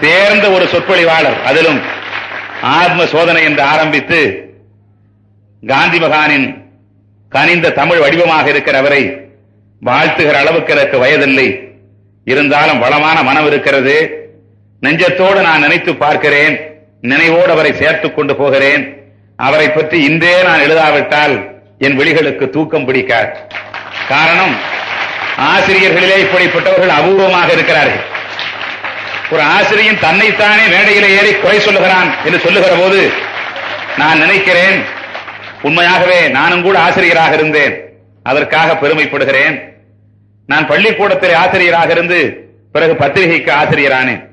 தேர்ந்த ஒரு சொற்பொழிவாளர் அதிலும் ஆத்ம சோதனை என்று ஆரம்பித்து காந்தி மகானின் கனிந்த தமிழ் வடிவமாக இருக்கிற அவரை வாழ்த்துகிற அளவுக்கு எனக்கு வயதில்லை. இருந்தாலும் வளமான மனம் இருக்கிறது. நெஞ்சத்தோடு நான் நினைத்து பார்க்கிறேன். நினைவோடு அவரை சேர்த்துக் கொண்டு போகிறேன். அவரை பற்றி இன்றே நான் எழுதாவிட்டால் என் விழிகளுக்கு தூக்கம் பிடிக்காது. காரணம் ஆசிரியர்களிலே இப்படிப்பட்டவர்கள் அபூர்வமாக இருக்கிறார்கள். ஒரு ஆசிரியன் தன்னைத்தானே மேடையிலே ஏறி குறை சொல்லுகிறான் என்று சொல்லுகிற போது நான் நினைக்கிறேன் உண்மையாகவே நானும் கூட ஆசிரியராக இருந்தேன். அதற்காக பெருமைப்படுகிறேன். நான் பள்ளிக்கூடத்தில் ஆசிரியராக இருந்து பிறகு பத்திரிகைக்கு ஆசிரியரானேன்.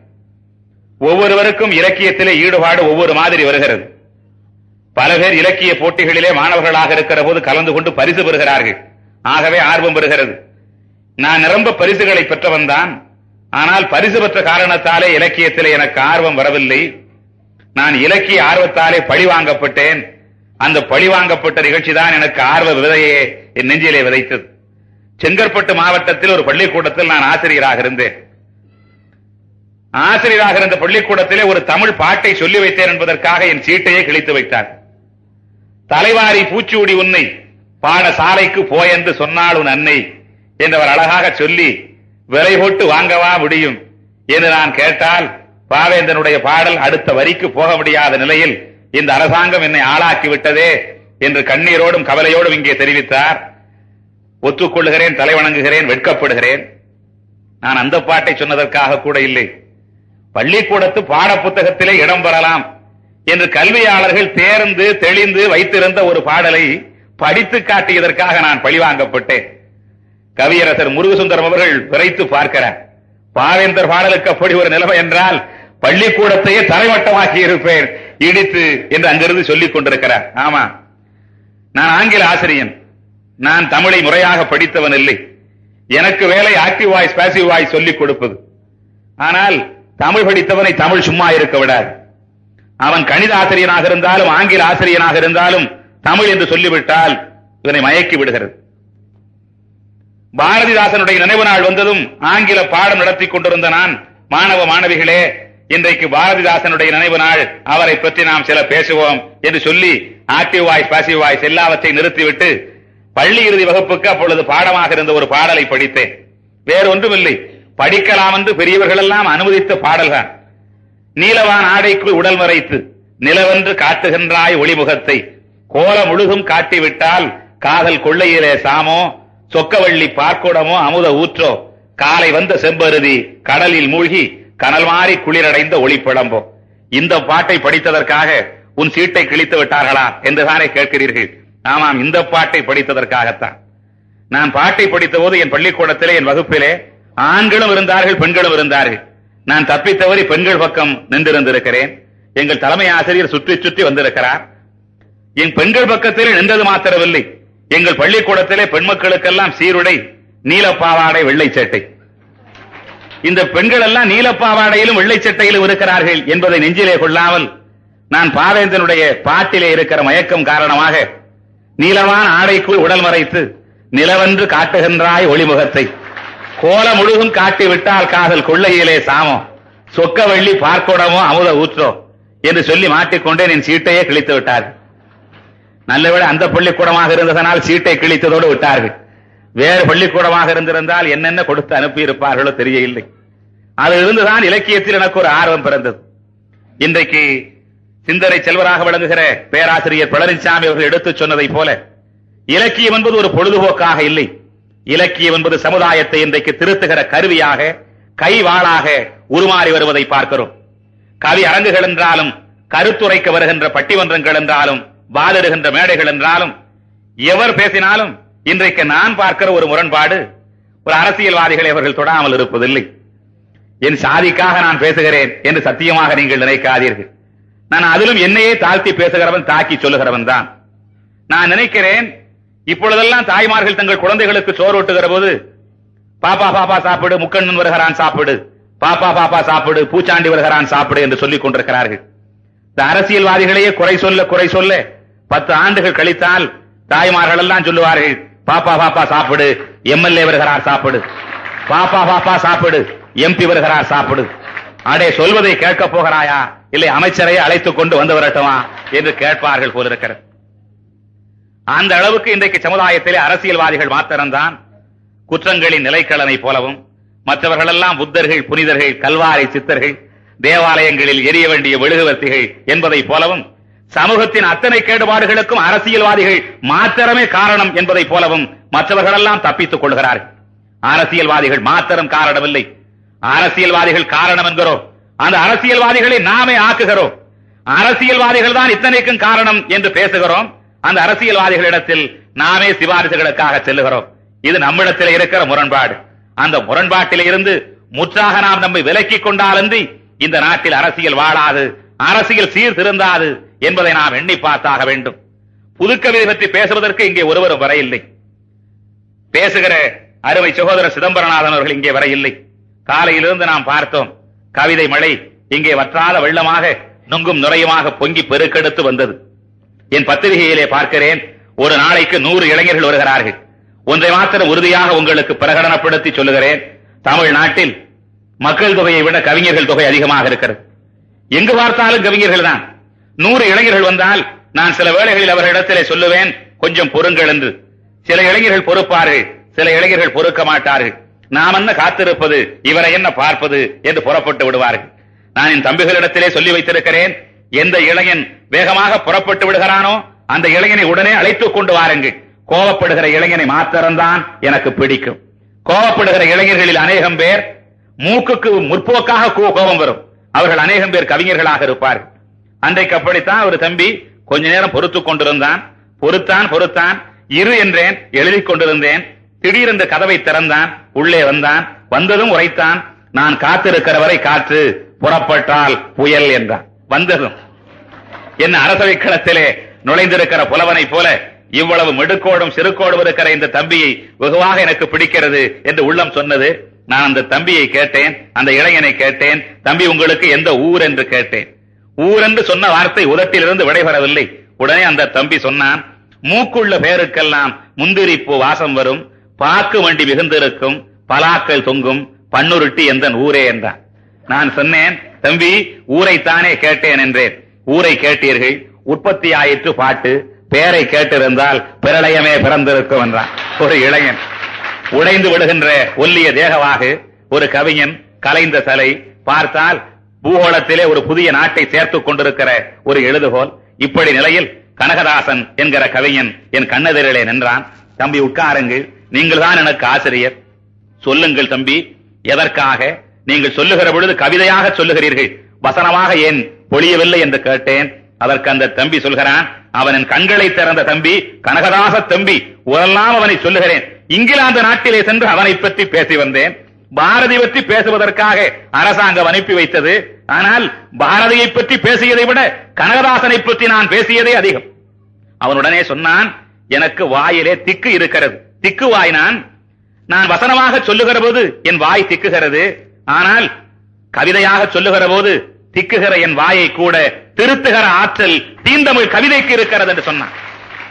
ஒவ்வொருவருக்கும் இலக்கியத்திலே ஈடுபாடு ஒவ்வொரு மாதிரி வருகிறது. பல பேர் இலக்கிய போட்டிகளிலே மாணவர்களாக இருக்கிற போது கலந்து கொண்டு பரிசு பெறுகிறார்கள். ஆகவே ஆர்வம் பெறுகிறது. நான் நிரம்ப பரிசுகளை பெற்றவன் தான். ஆனால் பரிசு பெற்ற காரணத்தாலே இலக்கியத்திலே எனக்கு ஆர்வம் வரவில்லை. நான் இலக்கிய ஆர்வத்தாலே பழி வாங்கப்பட்டேன். அந்த பழி வாங்கப்பட்ட நிகழ்ச்சி தான் எனக்கு ஆர்வ விதையை என் நெஞ்சிலே விதைத்தது. செங்கற்பட்டு மாவட்டத்தில் ஒரு பள்ளிக்கூடத்தில் நான் ஆசிரியராக இருந்தேன். ஆசிரியராக இருந்த பள்ளிக்கூடத்திலே ஒரு தமிழ் பாட்டை சொல்லி வைத்தேன் என்பதற்காக என் சீட்டையே கிழித்து வைத்தார். தலைவாரி பூச்சூடி உன்னை பாட சாலைக்கு போயென்று சொன்னாள் உன் அன்னை என்றவர் அழகாக சொல்லி விலை போட்டு வாங்கவா முடியும் என்று நான் கேட்டால் பாவேந்தனுடைய பாடல் அடுத்த வரிக்கு போக முடியாத நிலையில் இந்த அரசாங்கம் என்னை ஆளாக்கி விட்டதே என்று கண்ணீரோடும் கவலையோடும் இங்கே தெரிவித்தார். ஒத்துக்கொள்ளுகிறேன் தலைவணங்குகிறேன் வெட்கப்படுகிறேன். நான் அந்த பாட்டை சொன்னதற்காக கூட இல்லை. பள்ளிக்கூடத்து பாட புத்தகத்திலே இடம் பெறலாம் என்று கல்வியாளர்கள் தேர்ந்து தெளிந்து வைத்திருந்த ஒரு பாடலை படித்து காட்டியதற்காக நான் பழிவாங்கப்பட்டேன். கவியரசர் முருகசுந்தரம் அவர்கள் விரைத்து பார்க்கிறார் பாவேந்தர் பாடலுக்கு அப்படி ஒரு நிலைமை என்றால் பள்ளிக்கூடத்தையே தரைவட்டமாக்கி இருப்பேன் இடித்து என்று அங்கிருந்து சொல்லிக் கொண்டிருக்கிறார். ஆமா நான் ஆங்கில ஆசிரியன். நான் தமிழை முறையாக படித்தவன் இல்லை. எனக்கு வேலை ஆக்டிவ் வாய்ஸ் பேசிவ் வாய்ஸ் சொல்லிக் கொடுப்பது. ஆனால் தமிழ் படித்தவனை தமிழ் சும்மா இருக்க விடாது. அவன் கணித ஆசிரியனாக இருந்தாலும் ஆங்கில ஆசிரியனாக இருந்தாலும் தமிழ் என்று சொல்லிவிட்டால் இவனை மயக்கி விடுகிறது. பாரதிதாசனுடைய நினைவு நாள் வந்ததும் ஆங்கில பாடம் நடத்தி கொண்டிருந்த நான் மாணவ மாணவிகளே இன்றைக்கு பாரதிதாசனுடைய நினைவு நாள். அவரை பற்றி நாம் சில பேசுவோம் என்று சொல்லி ஆக்டிவ் வாய்ஸ் பாசிவ் வாய்ஸ் எல்லாவற்றையும் நிறுத்திவிட்டு பள்ளி இறுதி வகுப்புக்கு அப்பொழுது பாடமாக இருந்த ஒரு பாடலை படித்தேன். வேறு ஒன்றுமில்லை. படிக்கலாம் என்று பெரியவர்கள் எல்லாம் அனுமதித்த பாடல்தான். நீலவான் ஆடைக்குள் உடல் மறைத்து நிலவென்று காட்டுகின்றாய் ஒளிமுகத்தை. கோலம் முழுதும் காட்டிவிட்டால் காதல் கொள்ளையிலே சாமோ சொக்கவள்ளி பார்க்குடமோ அமுத ஊற்றோ. காலை வந்த செம்பருதி கடலில் மூழ்கி கனல் மாறி குளிரடைந்த ஒளிப்பிழம்போ. இந்த பாட்டை படித்ததற்காக உன் சீட்டை கிழித்து விட்டார்களா என்றுதானே கேட்கிறீர்கள். ஆமாம் இந்த பாட்டை படித்ததற்காகத்தான். நான் பாட்டை படித்த போது என் பள்ளிக்கூடத்திலே என் வகுப்பிலே ஆண்களும் இருந்தார்கள் பெண்களும் இருந்தார்கள். நான் தப்பித்தவரை பெண்கள் பக்கம் நின்றிருந்திருக்கிறேன். எங்கள் தலைமை ஆசிரியர் சுற்றி சுற்றி வந்திருக்கிறார். என் பெண்கள் பக்கத்திலே நின்றது மாத்திரமில்லை. எங்கள் பள்ளிக்கூடத்திலே பெண் மக்களுக்கெல்லாம் சீருடை நீலப்பாவாடை வெள்ளை சட்டை இந்த பெண்கள் எல்லாம் நீலப்பாவாடையிலும் வெள்ளை சட்டையிலும் இருக்கிறார்கள் என்பதை நெஞ்சிலே கொள்ளாமல் நான் பாவேந்தனுடைய பாட்டிலே இருக்கிற மயக்கம் காரணமாக நீலவான ஆடைக்குள் உடல் மறைத்து நிலவென்று காட்டுகின்றாய் ஒளிமுகத்தை. கோல முழுகும் காட்டி விட்டால் காதல் கொள்ளையிலே சாமம். சொக்க வெள்ளி பார்க்கோடமோ அமுத ஊற்றோ என்று சொல்லி மாட்டிக்கொண்டே என் சீட்டையே கிழித்து விட்டார்கள் நல்லவேளை அந்த பள்ளிக்கூடமாக இருந்ததனால் சீட்டை கிழித்ததோடு விட்டார்கள். வேறு பள்ளிக்கூடமாக இருந்திருந்தால் என்னென்ன கொடுத்து அனுப்பியிருப்பார்களோ தெரியவில்லை. அது இருந்துதான் இலக்கியத்தில் எனக்கு ஒரு ஆர்வம் பிறந்தது. இன்றைக்கு சிந்தனை செல்வராக விளங்குகிற பேராசிரியர் பழனிசாமி அவர்கள் எடுத்துச் சொன்னதைப் போல இலக்கியம் என்பது ஒரு பொழுதுபோக்காக இல்லை. இலக்கியம் என்பது சமுதாயத்தை இன்றைக்கு திருத்துகிற கருவியாக கைவாளாக உருமாறி வருவதை பார்க்கிறோம். கவி அரங்குகள் என்றாலும் கருத்துரைக்க வருகின்ற பட்டிமன்றங்கள் என்றாலும் வாதிடுகின்ற மேடைகள் என்றாலும் எவர் பேசினாலும் இன்றைக்கு நான் பார்க்கிற ஒரு முரண்பாடு ஒரு அரசியல்வாதிகளை அவர்கள் தொடாமல் இருப்பதில்லை. என் சாதிக்காக நான் பேசுகிறேன் என்று சத்தியமாக நீங்கள் நினைக்காதீர்கள். நான் அதிலும் என்னையே தாழ்த்தி பேசுகிறவன் தாக்கி சொல்லுகிறவன் தான். நான் நினைக்கிறேன் இப்பொழுதெல்லாம் தாய்மார்கள் தங்கள் குழந்தைகளுக்கு சோறு ஊட்டுகிற போது பாப்பா பாப்பா சாப்பிடு முக்கண்ணன் வருகிறான் சாப்பிடு. பாப்பா பாப்பா சாப்பிடு பூச்சாண்டி வருகிறான் சாப்பிடு என்று சொல்லிக் கொண்டிருக்கிறார்கள். இந்த அரசியல்வாதிகளையே குறை சொல்ல குறை சொல்ல பத்து ஆண்டுகள் கழித்தால் தாய்மார்கள் எல்லாம் சொல்லுவார்கள் பாப்பா பாப்பா சாப்பிடு. எம்எல்ஏ வருகிறார் சாப்பிடு. பாப்பா பாப்பா சாப்பிடு. எம்பி வருகிறார் சாப்பிடு. அடே சொல்வதை கேட்கப் போகிறாயா? இல்லை அமைச்சரை அழைத்துக் கொண்டு வந்து வரட்டுமா என்று கேட்பார்கள் போலிருக்கிறது. அந்த அளவுக்கு இன்றைக்கு சமுதாயத்திலே அரசியல்வாதிகள் மாத்திரம்தான் குற்றங்களின் நிலைக்கலனை போலவும் மற்றவர்களெல்லாம் புத்தர்கள் புனிதர்கள் கல்வாரி சித்தர்கள் தேவாலயங்களில் எரிய வேண்டிய மெழுகுவர்த்திகள் என்பதை போலவும் சமூகத்தின் அத்தனை கேடுபாடுகளுக்கும் அரசியல்வாதிகள் மாத்திரமே காரணம் என்பதை போலவும் மற்றவர்களெல்லாம் தப்பித்துக் கொள்கிறார்கள். அரசியல்வாதிகள் மாத்திரம் காரணமில்லை. அரசியல்வாதிகள் காரணம் என்கிறோம். அந்த அரசியல்வாதிகளை நாமே ஆக்குகிறோம். அரசியல்வாதிகள் தான் இத்தனைக்கும் காரணம் என்று பேசுகிறோம். அந்த அரசியல்வாதிகளிடத்தில் நாமே சிபாரிசுகளுக்காக செல்லுகிறோம். இது நம்மிடத்தில் இருக்கிற முரண்பாடு. அந்த முரண்பாட்டில் இருந்து முற்றாக நாம் நம்மை விலக்கிக் கொண்டாலன்றி இந்த நாட்டில் அரசியல் வாழாது அரசியல் சீர்திருந்தாது என்பதை நாம் எண்ணி பார்த்தாக வேண்டும். புதுக்கவிதை பற்றி பேசுவதற்கு இங்கே ஒருவரும் வர இல்லை பேசுகிற அருமை சகோதரர் சிதம்பரநாதன் அவர்கள் இங்கே வர இல்லை காலையிலிருந்து நாம் பார்த்தோம் கவிதை மழை இங்கே வற்றாத வெள்ளமாக நுங்கும் நுரையுமாக பொங்கி பெருக்கெடுத்து வந்தது. என் பத்திரிகையிலே பார்க்கிறேன் ஒரு நாளைக்கு நூறு இளைஞர்கள் வருகிறார்கள். ஒன்றை மாத்திரம் உறுதியாக உங்களுக்கு பிரகடனப்படுத்தி சொல்லுகிறேன் தமிழ்நாட்டில் மக்கள் தொகையை விட கவிஞர்கள் தொகை அதிகமாக இருக்கிறது. எங்கு பார்த்தாலும் கவிஞர்கள் தான் நூறு இளைஞர்கள் வந்தால் நான் சில வேளைகளில் அவர்களிடத்திலே சொல்லுவேன் கொஞ்சம் பொறுங்கள் என்று சில இளைஞர்கள் பொறுப்பார்கள் சில இளைஞர்கள் பொறுக்க மாட்டார்கள். நாம் என்ன காத்திருப்பது இவரை என்ன பார்ப்பது என்று புறப்பட்டு விடுவார்கள். நான் என் தம்பிகளிடத்திலே சொல்லி வைத்திருக்கிறேன் எந்த இளைஞன் வேகமாக புறப்பட்டு விடுகிறானோ அந்த இளைஞனை உடனே அழைத்துக் கொண்டு வாருங்கள். கோவப்படுகிற இளைஞனை மாத்திரம்தான் எனக்கு பிடிக்கும். கோவப்படுகிற இளைஞர்களில் அநேகம் பேர் மூக்குக்கு முற்போக்காக கோ- கோபம் வரும். அவர்கள் அநேகம் பேர் கவிஞர்களாக இருப்பார்கள். அன்றைக்கு அப்படித்தான் ஒரு தம்பி கொஞ்ச நேரம் பொறுத்துக் கொண்டிருந்தான். பொறுத்தான் பொறுத்தான். இரு என்றேன் எழுதிக் கொண்டிருந்தேன். திடீரென்று கதவை திறந்தான். உள்ளே வந்தான். வந்ததும் உரைத்தான். நான் காத்திருக்கிற வரை காற்று புறப்பட்டால் புயல் என்றான். வந்ததும். என்ன அரசவை களத்திலே நுழைந்திருக்கிற புலவனை போல இவ்வளவு மிடுக்கோடும் சிறுக்கோடும் இருக்கிற இந்த தம்பியை வெகுவாக எனக்கு பிடிக்கிறது என்று உள்ளம் சொன்னது. நான் அந்த தம்பியை கேட்டேன். அந்த இளைஞனை கேட்டேன். தம்பி உங்களுக்கு எந்த ஊர் என்று கேட்டேன். ஊர் என்று சொன்ன வார்த்தை உதட்டிலிருந்து விடைபெறவில்லை. உடனே அந்த தம்பி சொன்னான் மூக்குள்ள பேருக்கெல்லாம் முந்திரி பூ வாசம் வரும் பாக்கு வண்டி மிகுந்திருக்கும் பலாக்கள் தொங்கும் பண்ணுருட்டி எந்த ஊரே என்றான். நான் சொன்னேன் தம்பி ஊரைத்தானே கேட்டேன் என்றேன். ஊரை கேட்டீர்கள் உற்பத்தி ஆயிற்று பாட்டு பேரை கேட்டிருந்தால் பிரளயமே பிறந்திருக்கும் என்றான். ஒரு இளைஞன் உடைந்து விடுகின்ற ஒல்லிய தேகவாகு ஒரு கவிஞன் கலைந்த தலை பார்த்தால் பூகோளத்திலே ஒரு புதிய நாட்டை சேர்த்துக் கொண்டிருக்கிற ஒரு எழுதுகோல். இப்படி நிலையில் கனகதாசன் என்கிற கவிஞன் என் கண்ணெதிரிலே நின்றான். தம்பி உட்காருங்கள். நீங்கள் தான் எனக்கு ஆசிரியர். சொல்லுங்கள் தம்பி. எதற்காக? நீங்கள் சொல்லுகிற பொழுது கவிதையாக சொல்லுகிறீர்கள். வசனமாக ஏன் பொழியவில்லை என்று கேட்டேன். அதற்கு அந்த தம்பி சொல்கிறான் அவன் என் கண்களை திறந்த தம்பி கனகதாச தம்பி. உரெல்லாம் அவனை சொல்லுகிறேன். இங்கிலாந்து நாட்டிலே சென்று அவனை பற்றி பேசி வந்தேன். பாரதி பற்றி பேசுவதற்காக அரசாங்கம் அனுப்பி வைத்தது. ஆனால் பாரதியை பற்றி பேசியதை விட கனகதாசனை பற்றி நான் பேசியதே அதிகம். அவனுடனே சொன்னான் எனக்கு வாயிலே திக்கு இருக்கிறது. திக்கு வாய் நான்? நான் வசனமாக சொல்லுகிற போது என் வாய் திக்குகிறது. ஆனால் கவிதையாக சொல்லுகிற போது திக்குகிற என் வாயை கூட திருத்துகிற ஆற்றல் தீந்தமிழ் கவிதைக்கு இருக்கிறது என்று சொன்னான்.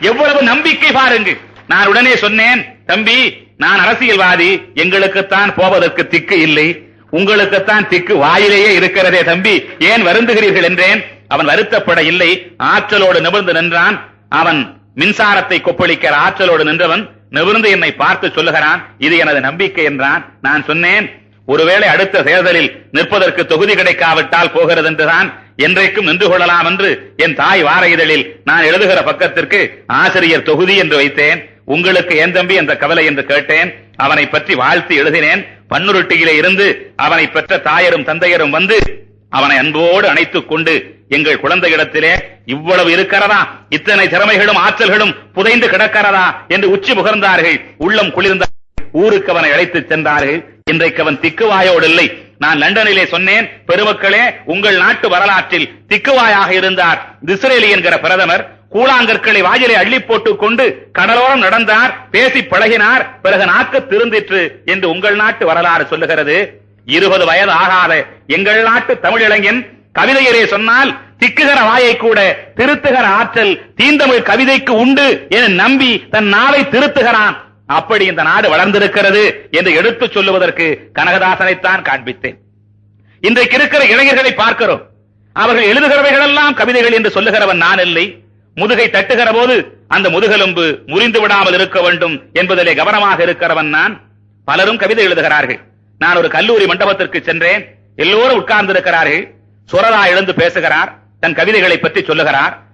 எவ்வளவு நம்பிக்கை பாருங்க நான் உடனே சொன்னேன் தம்பி நான் அரசியல்வாதி எங்களுக்குத்தான் போவதற்கு திக்கு இல்லை. உங்களுக்குத்தான் திக்கு வாயிலேயே இருக்கிறதே தம்பி. ஏன் வருந்துகிறீர்கள் என்றேன். அவன் வருத்தப்பட இல்லை. ஆற்றலோடு நிமிர்ந்து நின்றான். அவன் மின்சாரத்தை கொப்பளிக்கிற ஆற்றலோடு நின்றவன் நிமிர்ந்து என்னை பார்த்து சொல்லுகிறான். இது எனது நம்பிக்கை என்றான். நான் சொன்னேன் ஒருவேளை அடுத்த தேர்தலில் நிற்பதற்கு தொகுதி கிடைக்காவிட்டால் போகிறது என்றுதான். என்றைக்கும் நின்று கொள்ளலாம் என்று என் தாய் வார இதழில் நான் எழுதுகிற பக்கத்திற்கு ஆசிரியர் தொகுதி என்று வைத்தேன். உங்களுக்கு ஏன் தம்பி அந்த கவலை என்று கேட்டேன். அவனை பற்றி வாழ்த்து எழுதினேன். பன்னுருட்டியிலே இருந்து அவனை பெற்ற தாயரும் தந்தையரும் வந்து அவனை அன்போடு அணைத்துக் கொண்டு எங்கள் குழந்தையிடத்திலே இவ்வளவு இருக்கிறதா? இத்தனை திறமைகளும் ஆற்றல்களும் புதைந்து கிடக்கிறதா? என்று உச்சி புகழ்ந்தார்கள் உள்ளம் குளிர்ந்த ஊருக்கு அவனை அழைத்துச் சென்றார்கள். இன்றைக்கு அவன் திக்குவாயோடு இல்லை. நான் லண்டனிலே சொன்னேன் பெருமக்களே உங்கள் நாட்டு வரலாற்றில் திக்குவாயாக இருந்தார். திஸ்ரேலி என்கிற பிரதமர் கூழாங்கற்களை வாயிலை அள்ளி போட்டுக் கொண்டு கடலோரம் நடந்தார் பேசி பழகினார் பிறகு நாக்கு திருந்திற்று என்று உங்கள் நாட்டு வரலாறு சொல்லுகிறது. இருபது வயது ஆகாத எங்கள் நாட்டு தமிழ் இளைஞன் கவிதையரே சொன்னால் திக்குகிற வாயை கூட திருத்துகிற ஆற்றல் தீந்தமிழ் கவிதைக்கு உண்டு என நம்பி தன் நாவை திருத்துகிறான். அப்படி இந்த நாடு வளர்ந்திருக்கிறது என்று எடுத்துச் சொல்லுவதற்கு கனகதாசனைத்தான் காண்பித்தேன். இன்றைக்கு இருக்கிற இளைஞர்களை பார்க்கிறோம். அவர்கள் எழுதுகிறவைகளெல்லாம் கவிதைகள் என்று சொல்லுகிறவன் நான் இல்லை. முதுகை தட்டுகிற போது அந்த முதுகெலும்பு முறிந்து விடாமல் இருக்க வேண்டும் என்பதிலே கவனமாக இருக்கிறவன் நான். பலரும் கவிதை எழுதுகிறார்கள். நான் ஒரு கல்லூரி மண்டபத்திற்கு சென்றேன். எல்லோரும் உட்கார்ந்திருக்கிறார்கள். இருக்கிறார்கள் எழுந்து பேசுகிறார். தன் கவிதைகளை பற்றி சொல்லுகிறார்.